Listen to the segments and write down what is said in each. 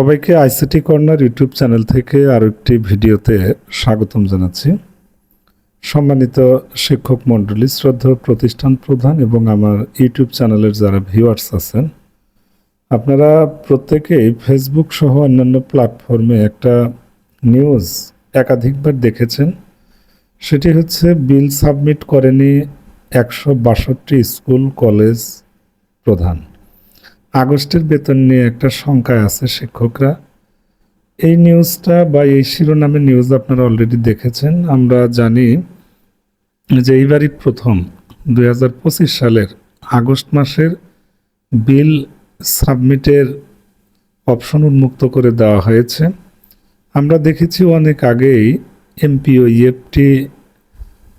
সবাইকে ICT corner YouTube channel থেকে আরও একটি ভিডিওতে স্বাগতম জানাচ্ছি। সম্মানিত শিক্ষক মণ্ডলী শ্রদ্ধা প্রতিষ্ঠান প্রধান এবং আমার ইউটিউব চ্যানেলের যারা ভিউয়ার্স আছেন, আপনারা প্রত্যেকেই ফেসবুক সহ অন্যান্য প্ল্যাটফর্মে একটা নিউজ একাধিকবার দেখেছেন। সেটি হচ্ছে, বিল সাবমিট করেনি একশো বাষট্টি স্কুল কলেজ প্রধান। আগস্টের বেতন নিয়ে একটা শঙ্কায় আছে শিক্ষকরা। এই নিউজটা বা এই শিরোনামের নিউজ আপনারা অলরেডি দেখেছেন। আমরা জানি যে এইবারই প্রথম দু হাজার পঁচিশ সালের আগস্ট মাসের বিল সাবমিটের অপশন উন্মুক্ত করে দেওয়া হয়েছে। আমরা দেখেছি অনেক আগেই এমপিও ইএফটি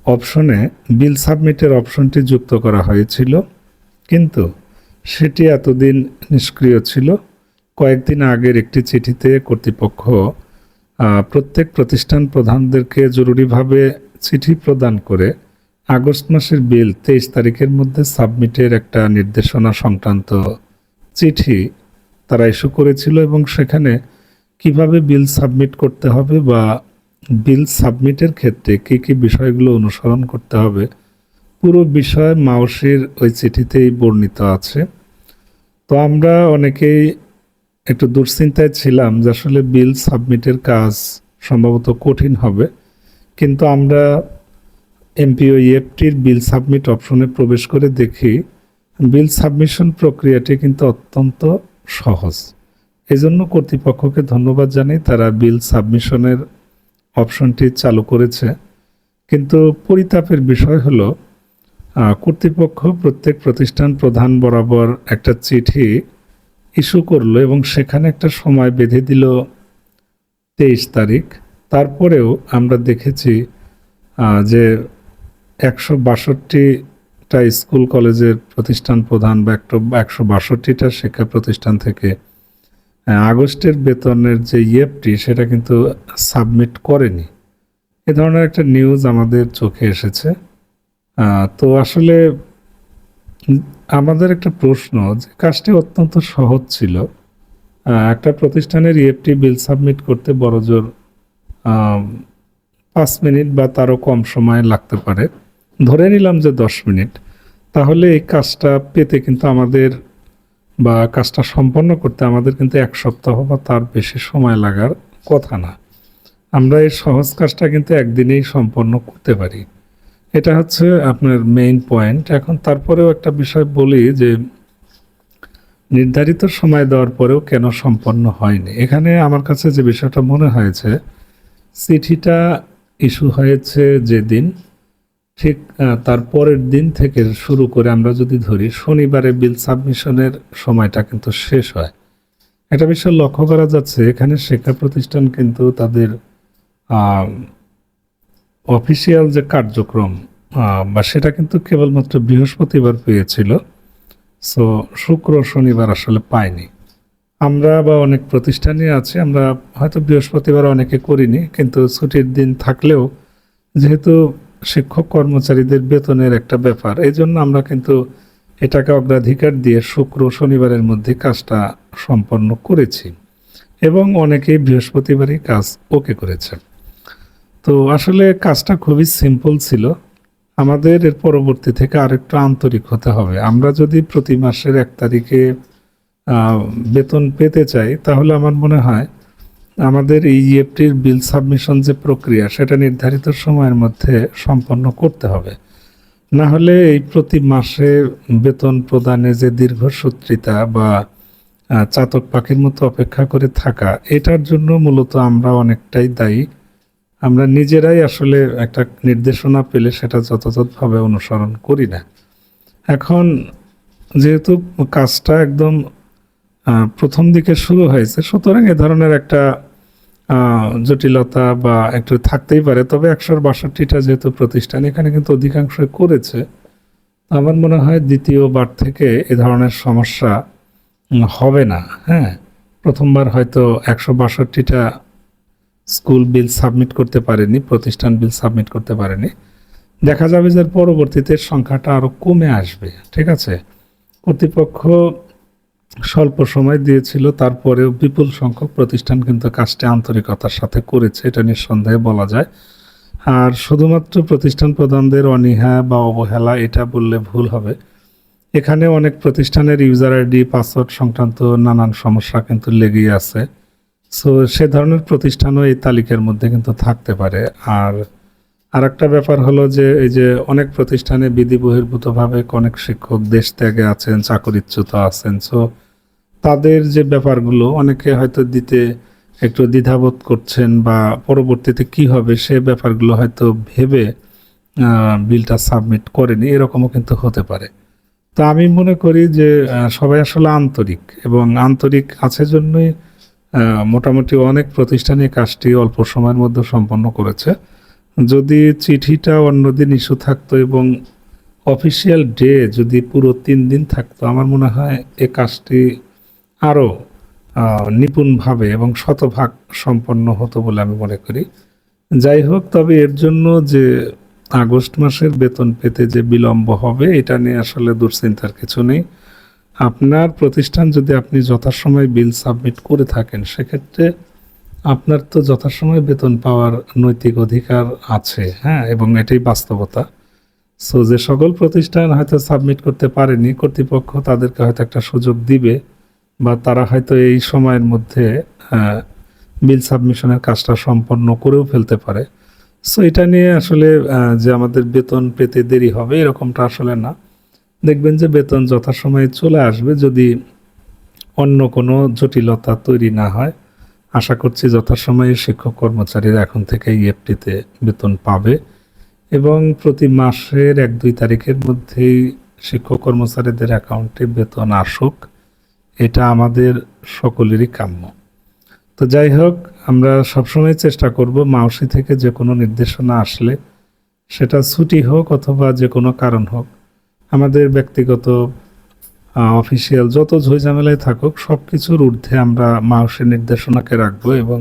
অপশনে বিল সাবমিটের অপশনটি যুক্ত করা হয়েছিল। কিন্তু সেটি এতদিন নিষ্ক্রিয় ছিল। কয়েকদিন আগের একটি চিঠিতে কর্তৃপক্ষ প্রত্যেক প্রতিষ্ঠান প্রধানদেরকে জরুরিভাবে চিঠি প্রদান করে আগস্ট মাসের বিল তেইশ তারিখের মধ্যে সাবমিটের একটা নির্দেশনা সংক্রান্ত চিঠি তারা ইস্যু করেছিল এবং সেখানে কীভাবে বিল সাবমিট করতে হবে বা বিল সাবমিটের ক্ষেত্রে কী কী বিষয়গুলো অনুসরণ করতে হবে পুরো বিষয় মাওসির ওই চিঠিতেই বর্ণিত আছে। তো আমরা অনেকেই একটু দুশ্চিন্তায় ছিলাম যে আসলে বিল সাবমিটের কাজ সম্ভবত কঠিন হবে। কিন্তু আমরা এমপিও ইএফটির বিল সাবমিট অপশনে প্রবেশ করে দেখি বিল সাবমিশন প্রক্রিয়াটি কিন্তু অত্যন্ত সহজ। এজন্য কর্তৃপক্ষকে ধন্যবাদ জানাই তারা বিল সাবমিশনের অপশনটি চালু করেছে। কিন্তু পরিতাপের বিষয় হলো কর্তৃপক্ষ প্রত্যেক প্রতিষ্ঠান প্রধান বরাবর একটা চিঠি ইস্যু করল এবং সেখানে একটা সময় বেঁধে দিল তেইশ তারিখ। তারপরেও আমরা দেখেছি যে একশো বাষট্টিটা স্কুল কলেজের প্রতিষ্ঠান প্রধান বা একশো একশো বাষট্টিটা শিক্ষা প্রতিষ্ঠান থেকে আগস্টের বেতনের যে ইএফটি সেটা কিন্তু সাবমিট করেনি। এ ধরনের একটা নিউজ আমাদের চোখে এসেছে। তো আসলে আমাদের একটা প্রশ্ন যে কাজটি অত্যন্ত সহজ ছিল। একটা প্রতিষ্ঠানের ইএফটি বিল সাবমিট করতে বড়জোর পাঁচ মিনিট বা তারও কম সময় লাগতে পারে। ধরে নিলাম যে দশ মিনিট। তাহলে এই কাজটা পেতে কিন্তু আমাদের বা কাজটা সম্পন্ন করতে আমাদের কিন্তু এক সপ্তাহ বা তার বেশি সময় লাগার কথা না। আমরা এই সহজ কাজটা কিন্তু একদিনেই সম্পন্ন করতে পারি। এটা হচ্ছে আপনার মেইন পয়েন্ট এখন তারপরেও একটা বিষয় বলি যে, নির্ধারিত সময় দেওয়ার পরেও কেন সম্পন্ন হয়নি? এখানে আমার কাছে যে বিষয়টা মনে হয়েছে, চিঠিটা ইস্যু হয়েছে যেদিন, ঠিক তার পরের দিন থেকে শুরু করে আমরা যদি ধরি, শনিবারে বিল সাবমিশনের সময়টা কিন্তু শেষ হয়। একটা বিষয় লক্ষ্য করা যাচ্ছে, এখানে শিক্ষা প্রতিষ্ঠান কিন্তু তাদের অফিসিয়াল যে কার্যক্রম বা সেটা কিন্তু কেবলমাত্র বৃহস্পতিবার পেয়েছিল সো শুক্র শনিবার আসলে পাইনি। আমরা বা অনেক প্রতিষ্ঠানে আছে, আমরা হয়তো বৃহস্পতিবার অনেকে করিনি, কিন্তু ছুটির দিন থাকলেও যেহেতু শিক্ষক কর্মচারীদের বেতনের একটা ব্যাপার এই জন্য আমরা কিন্তু এটাকে অগ্রাধিকার দিয়ে শুক্র শনিবারের মধ্যে কাজটা সম্পন্ন করেছি এবং অনেকেই বৃহস্পতিবারই কাজ ওকে করেছে। তো আসলে কাজটা খুবই সিম্পল ছিল। আমাদের এর পরবর্তী থেকে আরেকটু আন্তরিক হতে হবে। আমরা যদি প্রতি মাসের এক তারিখে বেতন পেতে চাই, তাহলে আমার মনে হয় আমাদের এই ইএফটির বিল সাবমিশন যে প্রক্রিয়া, সেটা নির্ধারিত সময়ের মধ্যে সম্পন্ন করতে হবে। না হলে এই প্রতি মাসে বেতন প্রদানে যে দীর্ঘসূত্রিতা বা চাতক পাখির মতো অপেক্ষা করে থাকা, এটার জন্য মূলত আমরা অনেকটাই দায়ী। আমরা নিজেরাই আসলে একটা নির্দেশনা পেলে সেটা যথাযথভাবে অনুসরণ করি না। এখন যেহেতু কাজটা একদম প্রথম দিকে শুরু হয়েছে, সুতরাং এ ধরনের একটা জটিলতা বা একটু থাকতেই পারে। তবে একশো বাষট্টিটা যেহেতু প্রতিষ্ঠান, এখানে কিন্তু অধিকাংশই করেছে। আমার মনে হয় দ্বিতীয়বার থেকে এ ধরনের সমস্যা হবে না হ্যাঁ। প্রথমবার হয়তো একশো বাষট্টিটা স্কুল বিল সাবমিট করতে পারেনি, প্রতিষ্ঠান বিল সাবমিট করতে পারেনি। দেখা যাবে যে পরবর্তীতে সংখ্যাটা আরও কমে আসবে, ঠিক আছে? কর্তৃপক্ষ স্বল্প সময় দিয়েছিল, তারপরেও বিপুল সংখ্যক প্রতিষ্ঠান কিন্তু কাজটি আন্তরিকতার সাথে করেছে, এটা নিঃসন্দেহে বলা যায়। আর শুধুমাত্র প্রতিষ্ঠান প্রধানদের অনীহা বা অবহেলা, এটা বললে ভুল হবে। এখানে অনেক প্রতিষ্ঠানের ইউজার আইডি পাসওয়ার্ড সংক্রান্ত নানান সমস্যা কিন্তু লেগেই আছে। সো সে ধরনের প্রতিষ্ঠানও এই তালিকার মধ্যে কিন্তু থাকতে পারে। আর আর একটা ব্যাপার হলো যে, এই যে অনেক প্রতিষ্ঠানে বিধি বহির্ভূতভাবে অনেক শিক্ষক দেশ ত্যাগে আছেন, চাকরিচ্যুত আছেন। সো তাদের যে ব্যাপারগুলো, অনেকে হয়তো দিতে একটু দ্বিধাবোধ করছেন বা পরবর্তীতে কি হবে সে ব্যাপারগুলো হয়তো ভেবে বিলটা সাবমিট করেনি। এরকমও কিন্তু হতে পারে। তা আমি মনে করি যে সবাই আসলে আন্তরিক এবং আন্তরিক আছে জন্যই মোটামুটি অনেক প্রতিষ্ঠানই কাজটি অল্প সময়ের মধ্যে সম্পন্ন করেছে। যদি চিঠিটা অন্যদিন ইস্যু থাকতো এবং অফিসিয়াল ডে যদি পুরো তিন দিন থাকতো, আমার মনে হয় এ কাজটি আরও নিপুণভাবে এবং শতভাগ সম্পন্ন হতো বলে আমি মনে করি। যাই হোক, তবে এর জন্য যে আগস্ট মাসের বেতন পেতে যে বিলম্ব হবে, এটা নিয়ে আসলে দুশ্চিন্তার কিছু নেই। আপনার প্রতিষ্ঠান যদি আপনি যথাসময়ে বিল সাবমিট করে থাকেন, সেক্ষেত্রে আপনার তো যথাসময়ে বেতন পাওয়ার নৈতিক অধিকার আছে হ্যাঁ এবং এটাই বাস্তবতা। সো যে সকল প্রতিষ্ঠান হয়তো সাবমিট করতে পারেনি, কর্তৃপক্ষ তাদেরকে হয়তো একটা সুযোগ দিবে, বা তারা হয়তো এই সময়ের মধ্যে বিল সাবমিশনের কাজটা সম্পন্ন করেও ফেলতে পারে। সো এটা নিয়ে আসলে যে আমাদের বেতন পেতে দেরি হবে, এরকমটা আসলে না। দেখবেন যে বেতন যথাসময়ে চলে আসবে যদি অন্য কোনো জটিলতা তৈরি না হয়। আশা করছি যথাসময়ে শিক্ষক কর্মচারীরা এখন থেকে ইএফটিতে বেতন পাবে এবং প্রতি মাসের এক দুই তারিখের মধ্যেই শিক্ষক কর্মচারীদের অ্যাকাউন্টে বেতন আসুক, এটা আমাদের সকলেরই কাম্য। তো যাই হোক, আমরা সবসময় চেষ্টা করব মাউসি থেকে যে কোনো নির্দেশনা আসলে সেটা ছুটি হোক অথবা যে কোনো কারণ হোক আমাদের ব্যক্তিগত অফিসিয়াল যত ঝইঝামেলায় থাকুক সব কিছুর ঊর্ধ্বে আমরা মাউসের নির্দেশনাকে রাখব এবং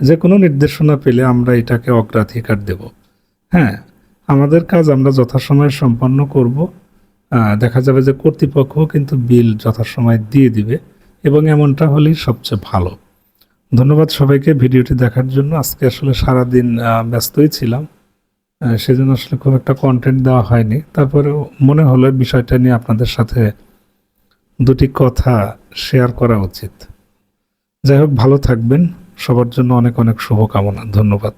যে কোনো নির্দেশনা পেলে আমরা এটাকে অগ্রাধিকার দেব। হ্যাঁ আমাদের কাজ আমরা যথাসময়ে সম্পন্ন করব। দেখা যাবে যে কর্তৃপক্ষ কিন্তু বিল যথাসময়ে দিয়ে দিবে এবং এমনটা হলেই সবচেয়ে ভালো। ধন্যবাদ সবাইকে ভিডিওটি দেখার জন্য। আজকে আসলে সারাদিন ব্যস্তই ছিলাম। সেজন্য আসলে খুব একটা কন্টেন্ট দেওয়া হয়নি। তারপরে মনে হলো বিষয়টা নিয়ে আপনাদের সাথে দুটি কথা শেয়ার করা উচিত। যাই হোক, ভালো থাকবেন। সবার জন্য অনেক অনেক শুভকামনা। ধন্যবাদ।